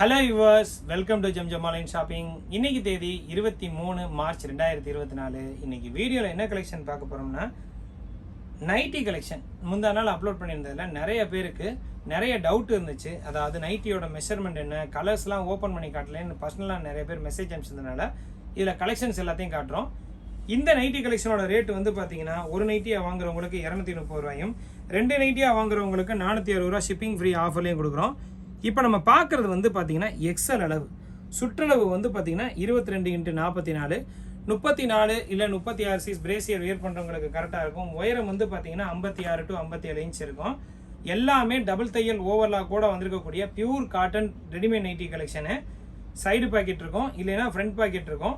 Hello yours welcome to Jam Jam online shopping இன்னைக்கு தேதி இருபத்தி மூணு மார்ச் ரெண்டாயிரத்தி இருபத்தி நாலு. இன்னைக்கு வீடியோவில் என்ன கலெக்ஷன் பார்க்க போகிறோம்னா நைட்டி கலெக்ஷன் முந்தா நாள் அப்லோட் பண்ணியிருந்ததில் நிறைய பேருக்கு நிறைய டவுட் இருந்துச்சு. அதாவது நைட்டியோட மெஷர்மெண்ட் என்ன கலர்ஸ்லாம் ஓப்பன் பண்ணி காட்டலன்னு பர்சனலாக நிறைய பேர் மெசேஜ் அனுப்பிச்சதுனால இதில் கலெக்ஷன்ஸ் எல்லாத்தையும் காட்டுறோம். இந்த நைட்டி கலெக்ஷனோட ரேட் வந்து பார்த்தீங்கன்னா ஒரு நைட்டியாக வாங்குறவங்களுக்கு இரநூத்தி முப்பது ரூபாயும் ரெண்டு நைட்டியாக வாங்குறவங்களுக்கு நானூற்றி அறுபது ரூபா ஷிப்பிங் ஃப்ரீ ஆஃபர்லையும் கொடுக்குறோம். இப்போ நம்ம பார்க்குறது வந்து பார்த்தீங்கன்னா எக்ஸல் அளவு. சுற்றளவு வந்து பார்த்தீங்கன்னா இருபத்தி ரெண்டு இன்ட்டு நாற்பத்தி நாலு முப்பத்தி நாலு இல்லை முப்பத்தி ஆறு சீஸ் பிரேசியர் வியர் பண்ணுறவங்களுக்கு கரெக்டாக இருக்கும். உயரம் வந்து பார்த்தீங்கன்னா ஐம்பத்தி ஆறு டு ஐம்பத்தி ஏழு இன்ச் இருக்கும். எல்லாமே டபுள் தையல் ஓவர்லாக் கூட வந்திருக்கக்கூடிய pure cotton readymade nighty collection side pocket இருக்கும். இல்லைன்னா ஃப்ரண்ட் பாக்கெட் இருக்கும்.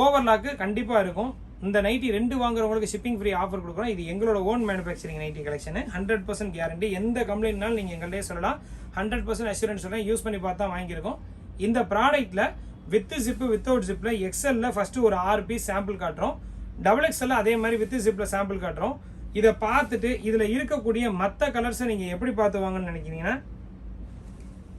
ஓவர்லாக்கு கண்டிப்பாக இருக்கும். இந்த நைட்டி ரெண்டு வாங்குறவங்களுக்கு ஷிப்பிங் ஃப்ரீ ஆஃபர் கொடுக்குறோம். இது எங்களோட own manufacturing nighty collection hundred percent guarantee எந்த கம்ப்ளைண்ட்னாலும் நீங்கள் எங்கள்டே சொல்லலாம். ஹண்ட்ரட் பர்சன்ட் அஷூரன்ஸ் சொல்லலாம் யூஸ் பண்ணி பார்த்தா வாங்கியிருக்கோம். இந்த ப்ராடக்ட்டில் வித்து ஜிப்பு வித்தவுட் ஜிப்பில் எக்ஸலில் ஃபஸ்ட்டு ஒரு ஆறு பீஸ் சாம்பிள் காட்டுறோம். டபுள் எக்ஸலில் அதே மாதிரி வித்து ஜிப்பில் சாம்பிள் காட்டுறோம். இதை பார்த்துட்டு இதில் இருக்கக்கூடிய மற்ற கலர்ஸை நீங்கள் எப்படி பார்த்து வாங்கன்னு நினைக்கிறீங்கன்னா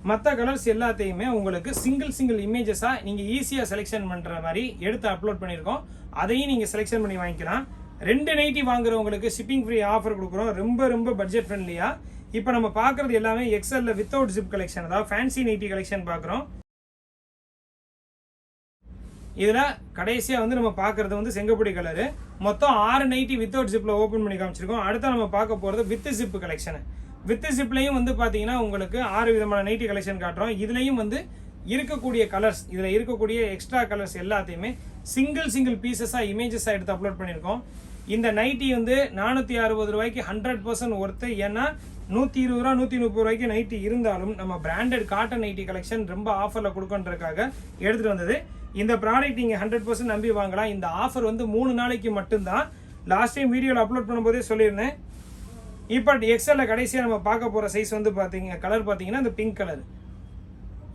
மற்ற கலர்ஸ் எல்லாத்தையுமே உங்களுக்கு சிங்கிள் சிங்கிள் இமேஜஸாக நீங்கள் ஈஸியாக செலெக்ஷன் பண்ணுற மாதிரி எடுத்து அப்லோட் பண்ணியிருக்கோம். அதையும் நீங்கள் செலெக்ஷன் பண்ணி வாங்கிக்கலாம். ரெண்டு நைட்டி வாங்குறவங்களுக்கு ஷிப்பிங் ஃப்ரீ ஆஃபர் கொடுக்குறோம். ரொம்ப ரொம்ப பட்ஜெட் ஃப்ரெண்ட்லியாக இப்போ நம்ம பார்க்குறது எல்லாமே எக்ஸலில் வித்தவுட் ஜிப் கலெக்ஷன் அதாவது ஃபேன்சி நைட்டி கலெக்ஷன் பார்க்குறோம் இதில் கடைசியாக வந்து நம்ம பார்க்குறது வந்து செங்கப்பொடி கலரு மொத்தம் ஆறு நைட்டி வித்தவுட் ஜிப்பில் ஓப்பன் பண்ணி காமிச்சிருக்கோம். அடுத்த நம்ம பார்க்க போகிறது வித் ஜிப் கலெக்ஷனு வித் சிப்லையும் வந்து பார்த்தீங்கன்னா உங்களுக்கு ஆறு விதமான நைட்டி கலெக்ஷன் காட்டுறோம். இதுலேயும் வந்து இருக்கக்கூடிய கலர்ஸ் இதில் இருக்கக்கூடிய எக்ஸ்ட்ரா கலர்ஸ் எல்லாத்தையுமே சிங்கிள் சிங்கிள் பீசஸாக இமேஜஸாக எடுத்து அப்லோட் பண்ணியிருக்கோம். இந்த நைட்டி வந்து நானூற்றி அறுபது ரூபாய்க்கு ஹண்ட்ரட் பர்சன்ட் ஒர்த்து ஏன்னா நூற்றி இருபது ரூபா நூற்றி முப்பது ரூபாய்க்கு நைட்டி இருந்தாலும் நம்ம பிராண்டட் காட்டன் நைட்டி கலெக்ஷன் ரொம்ப ஆஃபரில் கொடுக்கன்றதுக்காக எடுத்துகிட்டு வந்தது. இந்த ப்ராடக்ட் நீங்கள் ஹண்ட்ரட் பர்சன்ட் நம்பி வாங்கலாம். இந்த ஆஃபர் வந்து மூணு நாளைக்கு மட்டும்தான். லாஸ்ட் டைம் வீடியோவில் அப்லோட் பண்ணும்போதே சொல்லியிருந்தேன். இப்போ எக்ஸல்ல கடைசியாக நம்ம பார்க்க போகிற சைஸ் வந்து பார்த்தீங்க கலர் பார்த்தீங்கன்னா இந்த பிங்க் கலர்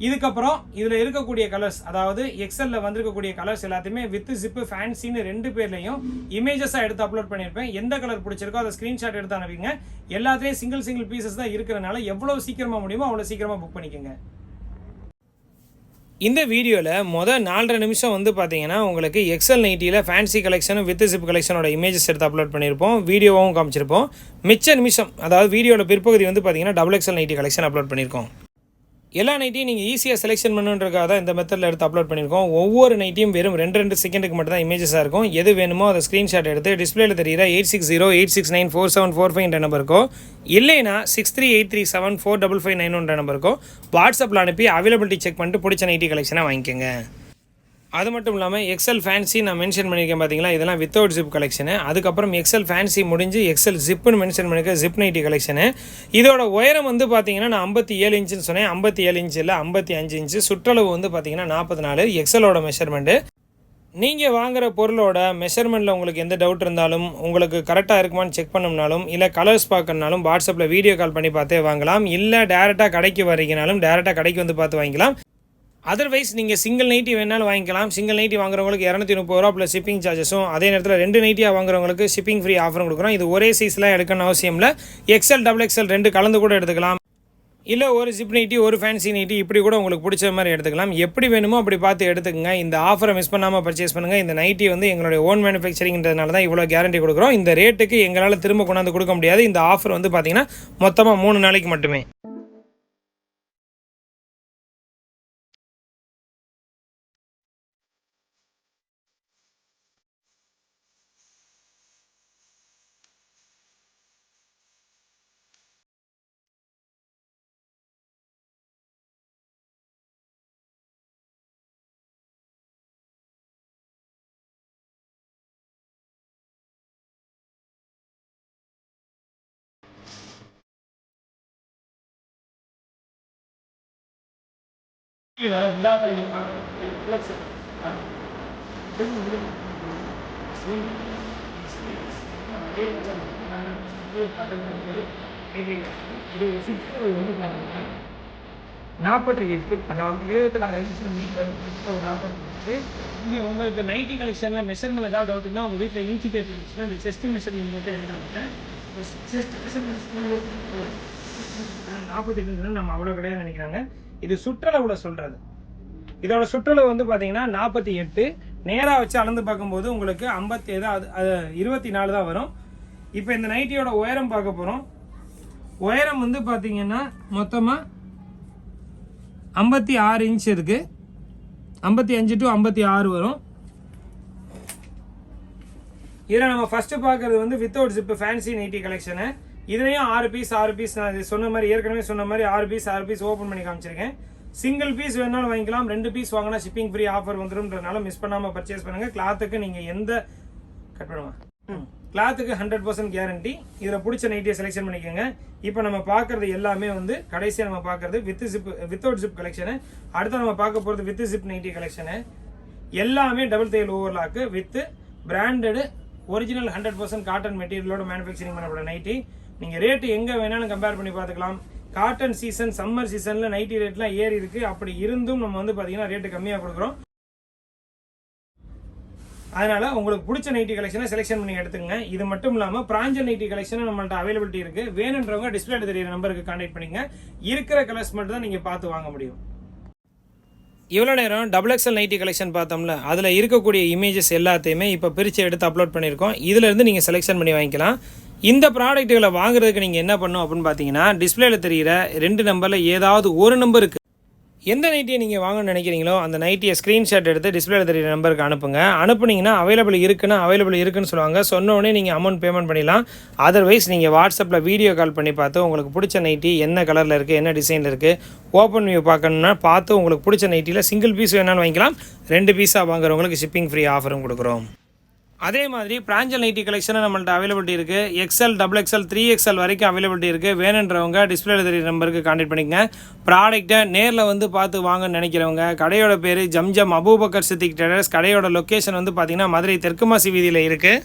இதுக்கப்புறம் இதில் இருக்கக்கூடிய கலர்ஸ் அதாவது எக்ஸல்ல வந்திருக்கக்கூடிய கலர்ஸ் எல்லாத்தையுமே வித் ஜிப்பு ஃபேன்சின்னு ரெண்டு பேர்லையும் இமேஜஸாக எடுத்து அப்லோட் பண்ணியிருப்பேன். எந்த கலர் பிடிச்சிருக்கோ அதை ஸ்க்ரீன்ஷாட் எடுத்து அனுப்பிங்க. எல்லாத்துலேயும் சிங்கிள் சிங்கிள் பீசஸ் தான் இருக்கிறனால எவ்வளோ சீக்கிரமாக முடியுமோ அவ்வளோ சீக்கிரமாக புக் பண்ணிக்கோங்க. இந்த வீடியோவில் மொதல் நாலரை நிமிஷம் வந்து பார்த்தீங்கன்னா உங்களுக்கு எக்ஸல் நைட்டியில் ஃபேன்சி கலெக்ஷனும் வித் சிப் கலெக்ஷனோட இமேஜஸ் எடுத்து அப்லோட் பண்ணியிருப்போம் வீடியோவும் காமிச்சிருப்போம். மிச்ச நிமிஷம் அதாவது வீடியோவில் பிற்பகுதி வந்து பார்த்தீங்கன்னா double excel nighty collection upload பண்ணியிருக்கோம் எல்லா நைட்டையும் நீங்கள் ஈஸியாக செலெக்ஷன் பண்ணுன்றக்காக தான் இந்த மெத்தடில் எடுத்து அப்லோட் பண்ணியிருக்கோம். ஒவ்வொரு நைட்டையும் வெறும் ரெண்டு ரெண்டு செகண்டுக்கு மட்டும் தான் இமேஜஸாக இருக்கும். எது வேணுமோ அதை ஸ்க்ரீன்ஷாட் எடுத்து டிஸ்பிளேல தெரியிற eight six zero eight six nine four seven four five நம்பருக்கோ இல்லைனா six three eight three seven four double five nine ஒன்ற நம்பருக்கோ வாட்ஸ்அப்பில் அனுப்பி அவைலபிலிட்டி செக் பண்ணிட்டு பிடிச்ச நைட்டி கலெக்ஷனை வாங்கிக்கோங்க. அது மட்டும் இல்லாமல் எக்ஸல் ஃபேன்சி நான் மென்ஷன் பண்ணியிருக்கேன் பார்த்தீங்களா இதெல்லாம் வித்தவுட் ஜிப் கலெக்ஷனு அதுக்கப்புறம் எக்ஸல் ஃபேன்சி முடிஞ்சு எக்ஸல் ஜிப்புன்னு மென்ஷன் பண்ணியிருக்க ஜிப் நைட்டி கலெக்ஷனு இதோட உயரம் வந்து பார்த்தீங்கன்னா நான் ஐம்பத்தி ஏழு இன்ச்சுன்னு சொன்னேன். ஐம்பத்தி ஏழு இன்ச்சு இல்லை ஐம்பத்தி அஞ்சு இன்ச்சு சுற்றளவு வந்து பார்த்தீங்கன்னா நாற்பத்தி நாலு. எக்ஸலோட மெஷர்மெண்ட்டு நீங்கள் வாங்குகிற பொருளோட மெஷர்மெண்ட்டில் உங்களுக்கு எந்த டவுட் இருந்தாலும் உங்களுக்கு கரெக்டாக இருக்குமான்னு செக் பண்ணோம்னாலும் இல்லை கலர்ஸ் பார்க்கணுனாலும் வாட்ஸ்அப்பில் வீடியோ கால் பண்ணி பார்த்தே வாங்கலாம். இல்லை டேரெக்டாக கடைக்கு வரீங்கனாலும் டேரெக்டாக கடைக்கு வந்து பார்த்து வாங்கிக்கலாம். அதர்வைஸ் நீங்கள் சிங்கிள் நைட்டி வேணாலும் வாங்கிக்கலாம். சிங்கிள் நைட்டி வாங்குறவங்களுக்கு இரநூத்தி முப்பது ரூபா ப்ளஸ் ஷிப்பிங் சார்ஜஸும் அதே நேரத்தில் ரெண்டு நைட்டியாக வாங்குறவங்களுக்கு ஷிப்பிங் ஃப்ரீ ஆஃபரும் கொடுக்குறோம். இது ஒரே சைஸ்லாம் எடுக்கணும் அவசியம் இல்லை. எக்ஸல் டபுள் எக்ஸல் ரெண்டு கலந்து கூட எடுத்துக்கலாம். இல்லை ஒரு ஜிப் நைட்டி ஒரு ஃபேன்சி நைட்டி இப்படி கூட உங்களுக்கு பிடிச்ச மாதிரி எடுத்துக்கலாம். எப்படி வேணுமோ அப்படி பார்த்து எடுத்துக்கங்க. இந்த ஆஃபரை மிஸ் பண்ணாமல் பர்ச்சேஸ் பண்ணுங்கள் இந்த நைட்டி வந்து எங்களுடைய ஓன் மேனுஃபேக்சரிங்கிறதுனால தான் இவ்வளோ கேரண்டி கொடுக்குறோம். இந்த ரேட்டுக்கு எங்களால் திரும்ப கொண்டாந்து கொடுக்க முடியாது. இந்த ஆஃபர் வந்து பார்த்தீங்கன்னா மொத்தமாக மூணு நாளைக்கு மட்டுமே. நாற்பத்தி எட்டு இருபத்தி நாலு நாற்பத்தி இங்கே உங்களுக்கு நைட்டி கலெக்ஷனில் மெஷர்மெண்ட் ஏதாவது டவுட்னா உங்கள் வீட்டில் இன்சிடேட் இருந்துச்சுன்னா இந்த செஸ்ட் மெஷர்மெண்ட் மட்டும் எழுதாங்க செஸ்ட் நாற்பத்தி எட்டு நம்ம அவ்வளோ கிடையாது நினைக்கிறாங்க. இது சுற்றளவில் சொல்கிறது இதோட சுற்றளவு வந்து பார்த்தீங்கன்னா நாற்பத்தி எட்டு. நேராக வச்சு அளந்து பார்க்கும்போது உங்களுக்கு ஐம்பத்தி ஏதாவது இருபத்தி நாலு தான் வரும். இப்போ இந்த நைட்டியோட உயரம் பார்க்க போகிறோம் உயரம் வந்து பார்த்தீங்கன்னா மொத்தமாக ஐம்பத்தி ஆறு இன்ச் இருக்குது ஐம்பத்தி அஞ்சு டு ஐம்பத்தி ஆறு வரும். இதில் நம்ம ஃபஸ்ட்டு பார்க்கறது வந்து without zip fancy nighty collection இதுலேயும் ஆறு பீஸ் ஆறு பீஸ் நான் இது சொன்ன மாதிரி ஏற்கனவே சொன்ன மாதிரி ஆறு பீஸ் ஆறு பீஸ் ஓப்பன் பண்ணி காமிச்சிருக்கேன். சிங்கிள் பீஸ் வேணாலும் வாங்கிக்கலாம் ரெண்டு பீஸ் வாங்கினா ஷிப்பிங் ஃப்ரீ ஆஃபர் வந்துடும்ன்றனால மிஸ் பண்ணாமல் பர்ச்சேஸ் பண்ணுங்கள் கிளாத்துக்கு நீங்கள் எந்த கட் பண்ணுவா கிளாத்துக்கு ஹண்ட்ரட் பர்சன்ட் கேரண்டி இதில் பிடிச்ச நைட்டியை செலெக்ஷன் பண்ணிக்கோங்க. இப்போ நம்ம பார்க்கறது எல்லாமே வந்து கடைசியாக நம்ம பார்க்கறது with zip without zip collection அடுத்து நம்ம பார்க்க போகிறது வித் ஜிப் நைட்டி கலெக்ஷனு எல்லாமே டபுள் தையல் overlock with branded original hundred percent cotton மெட்டீரியலோட manufacturing பண்ணப்பட்ட நைட்டி நீங்கள் ரேட்டு எங்கே வேணாலும் கம்பேர் பண்ணி பார்த்துக்கலாம். காட்டன் சீசன் சம்மர் சீசனில் நைட்டி ரேட்லாம் ஏறி இருக்குது அப்படி இருந்தும் நம்ம வந்து பார்த்தீங்கன்னா ரேட்டு கம்மியாக கொடுக்குறோம். அதனால் உங்களுக்கு பிடிச்ச நைட்டி கலெக்ஷனை செலெக்ஷன் பண்ணி எடுத்துங்க இது மட்டும் இல்லாமல் பிராஞ்சல் நைட்டி கலெக்ஷனும் நம்மள்ட்ட அவைலபிலிட்டி இருக்கு. வேணுன்றவங்க டிஸ்பிளேல தெரியுற நம்பருக்கு கான்டாக்ட் பண்ணிங்க இருக்கிற கலர்ஸ் மட்டும் தான் நீங்கள் பார்த்து வாங்க முடியும். இவ்வளோ நேரம் டபுள் எக்ஸல் நைட்டி கலெக்ஷன் பார்த்தோம்ல அதில் இருக்கக்கூடிய இமேஜஸ் எல்லாத்தையுமே இப்போ பிரித்து எடுத்து அப்லோட் பண்ணியிருக்கோம். இதிலேருந்து நீங்கள் செலெக்ஷன் பண்ணி வாங்கிக்கலாம். இந்த ப்ராடக்ட்டுகளை வாங்குறதுக்கு நீங்கள் என்ன பண்ணணும் அப்படின்னு பார்த்தீங்கன்னா டிஸ்பிளேல தெரிகிற ரெண்டு நம்பரில் ஏதாவது ஒரு நம்பருக்கு எந்த நைட்டியை நீங்கள் வாங்கணும்னு நினைக்கிறீங்களோ அந்த நைட்டியை ஸ்க்ரீன்ஷாட் எடுத்து டிஸ்பிளேல தெரியிற நம்பருக்கு அனுப்புங்க. அனுப்புனீங்கன்னா அவைலபிள் இருக்குன்னா அவைலபிள் இருக்குன்னு சொல்லுவாங்க. சொன்னோடனே நீங்கள் அமௌண்ட் பேமெண்ட் பண்ணிடலாம். அதர்வைஸ் நீங்கள் வாட்ஸ்அப்பில் வீடியோ கால் பண்ணி பார்த்து உங்களுக்கு பிடிச்ச நைட்டி என்ன கலரில் இருக்குது என்ன டிசைனில் இருக்குது ஓப்பன் வியூ பார்க்கணுன்னா பார்த்து உங்களுக்கு பிடிச்ச நைட்டியில் சிங்கிள் பீஸ் வேணாலும் வாங்கிக்கலாம். ரெண்டு பீஸாக வாங்குறவங்களுக்கு ஷிப்பிங் ஃப்ரீ ஆஃபரும் கொடுக்குறோம். அதே மாதிரி பிராஞ்சல் நைட்டி கலெக்ஷனும் நம்மள்ட்ட அவைலபிலிட்டி இருக்குது XL double XL three XL வரைக்கும் அவைலபிலிட்டி இருக்குது வேணுன்றவங்க டிஸ்பிளேல தெரிய நம்பருக்கு காண்டாக்ட் பண்ணிக்கங்க. ப்ராடக்ட்டை நேரில் வந்து பார்த்து வாங்கன்னு நினைக்கிறவங்க கடையோட பேர் ஜம்ஜம் அபூபக்கர் சித்திக் டெரஸ் கடையோட லொக்கேஷன் வந்து பார்த்தீங்கன்னா மதுரை தெற்குமாசி வீதியில் இருக்குது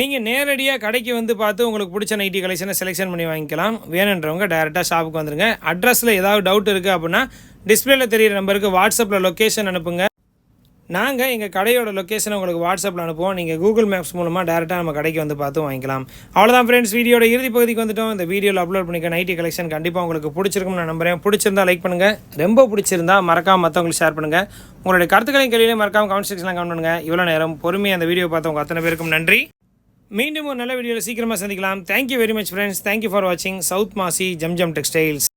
நீங்கள் நேரடியாக கடைக்கு வந்து பார்த்து உங்களுக்கு பிடிச்ச நைட்டி கலெக்ஷனை செலெக்ஷன் பண்ணி வாங்கிக்கலாம். வேணுன்றவங்க டேரெக்டாக ஷாப்புக்கு வந்துருங்க. அட்ரஸில் ஏதாவது டவுட் இருக்குது அப்படின்னா டிஸ்பிளேல தெரியிற நம்பருக்கு வாட்ஸ்அப்பில் லொக்கேஷன் அனுப்புங்க. நாங்கள் எங்கள் கடையோட லொக்கேஷனை உங்களுக்கு வாட்ஸ்அப்பில் அனுப்புவோம். நீங்கள் கூகுள் மேப்ஸ் மூலமாக டேரெக்டாக நம்ம கடைக்கு வந்து பார்த்து வாங்கிக்கலாம். அவ்வளோதான் ஃப்ரெண்ட்ஸ் வீடியோட இறுதி பகுதிக்கு வந்துட்டோம். இந்த வீடியோவில் அப்லோட் பண்ணிக்க நைட்டி கலெக்ஷன் கண்டிப்பாக உங்களுக்கு பிடிச்சிருக்கும்னு நான் நம்புறேன். பிடிச்சிருந்தா லைக் பண்ணுங்கள் ரொம்ப பிடிச்சிருந்தா மறக்காமல் மற்றவங்களுக்கு ஷேர் பண்ணுங்கள் உங்களுடைய கருத்துக்களையும் கேள்வியிலே மறக்காமல் கமெண்ட் செக்ஷனில் கமெண்ட் பண்ணுங்கள் இவ்வளோ நேரம் பொறுமையாக அந்த வீடியோ பார்த்தவங்க அத்தனை பேருக்கும் நன்றி. மீண்டும் ஒரு நல்ல வீடியோவில் சீக்கிரமாக சந்திக்கலாம். Thank you very much friends thank you for வாட்சிங் சவுத் மாசி ஜம்ஜம் டெக்ஸ்டைல்ஸ்